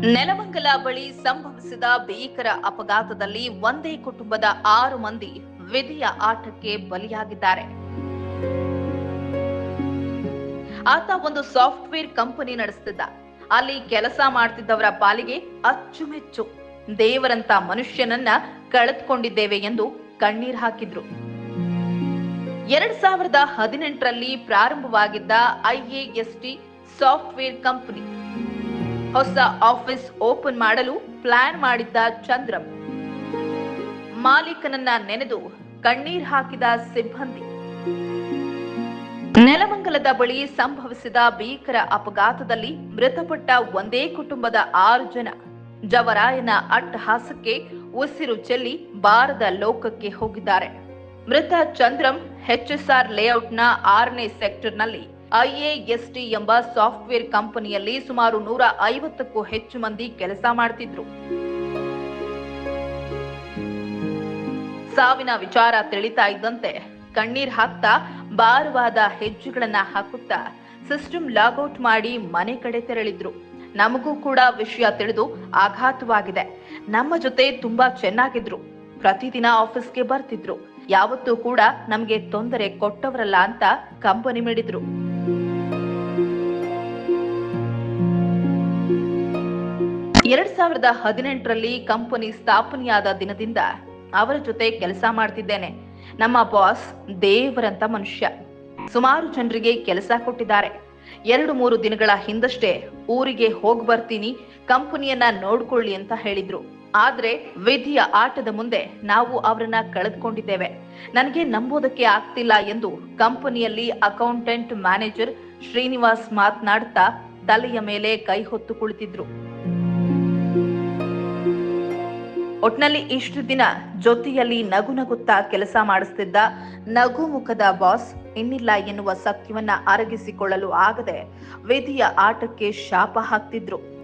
ನೆಲಮಂಗಲ ಬಳಿ ಸಂಭವಿಸಿದ ಭೀಕರ ಅಪಘಾತದಲ್ಲಿ ಒಂದೇ ಕುಟುಂಬದ ಆರು ಮಂದಿ ವಿಧಿಯ ಆಟಕ್ಕೆ ಬಲಿಯಾಗಿದ್ದಾರೆ. ಆತ ಒಂದು ಸಾಫ್ಟ್ವೇರ್ ಕಂಪನಿ ನಡೆಸ್ತಿದ್ದ. ಅಲ್ಲಿ ಕೆಲಸ ಮಾಡ್ತಿದ್ದವರ ಪಾಲಿಗೆ ಅಚ್ಚುಮೆಚ್ಚು. ದೇವರಂತ ಮನುಷ್ಯನನ್ನ ಕಳೆದುಕೊಂಡಿದ್ದೇವೆ ಎಂದು ಕಣ್ಣೀರ್ ಹಾಕಿದ್ರು. ಎರಡ್ ಸಾವಿರದ ಹದಿನೆಂಟರಲ್ಲಿ ಪ್ರಾರಂಭವಾಗಿದ್ದ ಐಎಎಸ್ಟಿ ಸಾಫ್ಟ್ವೇರ್ ಕಂಪನಿ. ಹೊಸ ಆಫೀಸ್ ಓಪನ್ ಮಾಡಲು ಪ್ಲಾನ್ ಮಾಡಿದ್ದ ಚಂದ್ರಂ. ಮಾಲೀಕನನ್ನ ನೆನೆದು ಕಣ್ಣೀರ್ ಹಾಕಿದ ಸಿಬ್ಬಂದಿ. ನೆಲಮಂಗಲದ ಬಳಿ ಸಂಭವಿಸಿದ ಭೀಕರ ಅಪಘಾತದಲ್ಲಿ ಮೃತಪಟ್ಟ ಒಂದೇ ಕುಟುಂಬದ ಆರು ಜನ. ಜವರಾಯನ ಅಟ್ಟಹಾಸಕ್ಕೆ ಉಸಿರು ಚೆಲ್ಲಿ ಬಾರದ ಲೋಕಕ್ಕೆ ಹೋಗಿದ್ದಾರೆ. ಮೃತ ಚಂದ್ರಂ ಎಚ್ಎಸ್ಆರ್ ಲೇಔಟ್ನ ಆರನೇ ಸೆಕ್ಟರ್ನಲ್ಲಿ ಐಎಎಸ್ಟಿ ಎಂಬ ಸಾಫ್ಟ್ವೇರ್ ಕಂಪನಿಯಲ್ಲಿ ಸುಮಾರು ನೂರ ಐವತ್ತಕ್ಕೂ ಹೆಚ್ಚು ಮಂದಿ ಕೆಲಸ ಮಾಡ್ತಿದ್ರು. ಸಾವಿನ ವಿಚಾರ ತಿಳಿತಾ ಇದ್ದಂತೆ ಕಣ್ಣೀರ್ ಹಾಕ್ತಾ ಭಾರವಾದ ಹೆಜ್ಜೆಗಳನ್ನ ಹಾಕುತ್ತಾ ಸಿಸ್ಟಮ್ ಲಾಗೌಟ್ ಮಾಡಿ ಮನೆ ಕಡೆ ತೆರಳಿದ್ರು. ನಮಗೂ ಕೂಡ ವಿಷಯ ತಿಳಿದು ಆಘಾತವಾಗಿದೆ. ನಮ್ಮ ಜೊತೆ ತುಂಬಾ ಚೆನ್ನಾಗಿದ್ರು. ಪ್ರತಿದಿನ ಆಫೀಸ್ಗೆ ಬರ್ತಿದ್ರು. ಯಾವತ್ತೂ ಕೂಡ ನಮಗೆ ತೊಂದರೆ ಕೊಟ್ಟವರಲ್ಲ ಅಂತ ಕಂಪನಿ ಮಿಡಿದ್ರು. ಎರಡ್ ಸಾವಿರದ ಹದಿನೆಂಟರಲ್ಲಿ ಕಂಪನಿ ಸ್ಥಾಪನೆಯಾದ ದಿನದಿಂದ ಅವರ ಜೊತೆ ಕೆಲಸ ಮಾಡ್ತಿದ್ದೇನೆ. ನಮ್ಮ ಬಾಸ್ ದೇವರಂತ ಮನುಷ್ಯ. ಸುಮಾರು ಜನರಿಗೆ ಕೆಲಸ ಕೊಟ್ಟಿದ್ದಾರೆ. ಎರಡು ಮೂರು ದಿನಗಳ ಹಿಂದಷ್ಟೇ ಊರಿಗೆ ಹೋಗಿ ಬರ್ತೀನಿ, ಕಂಪನಿಯನ್ನ ನೋಡ್ಕೊಳ್ಳಿ ಅಂತ ಹೇಳಿದ್ರು. ಆದ್ರೆ ವಿಧಿಯ ಆಟದ ಮುಂದೆ ನಾವು ಅವರನ್ನ ಕಳೆದುಕೊಂಡಿದ್ದೇವೆ. ನನಗೆ ನಂಬೋದಕ್ಕೆ ಆಗ್ತಿಲ್ಲ ಎಂದು ಕಂಪನಿಯಲ್ಲಿ ಅಕೌಂಟೆಂಟ್ ಮ್ಯಾನೇಜರ್ ಶ್ರೀನಿವಾಸ್ ಮಾತನಾಡ್ತಾ ತಲೆಯ ಮೇಲೆ ಕೈ ಹೊತ್ತು ಕುಳಿತಿದ್ರು. ಒಟ್ನಲ್ಲಿ ಇಷ್ಟು ದಿನ ಜೊತೆಯಲ್ಲಿ ನಗು ನಗುತ್ತಾ ಕೆಲಸ ಮಾಡಿಸ್ತಿದ್ದ ನಗು ಮುಖದ ಬಾಸ್ ಇನ್ನಿಲ್ಲ ಎನ್ನುವ ಸತ್ಯವನ್ನ ಅರಗಿಸಿಕೊಳ್ಳಲು ಆಗದೆ ವೇದಿಯ ಆಟಕ್ಕೆ ಶಾಪ ಹಾಕ್ತಿದ್ರು.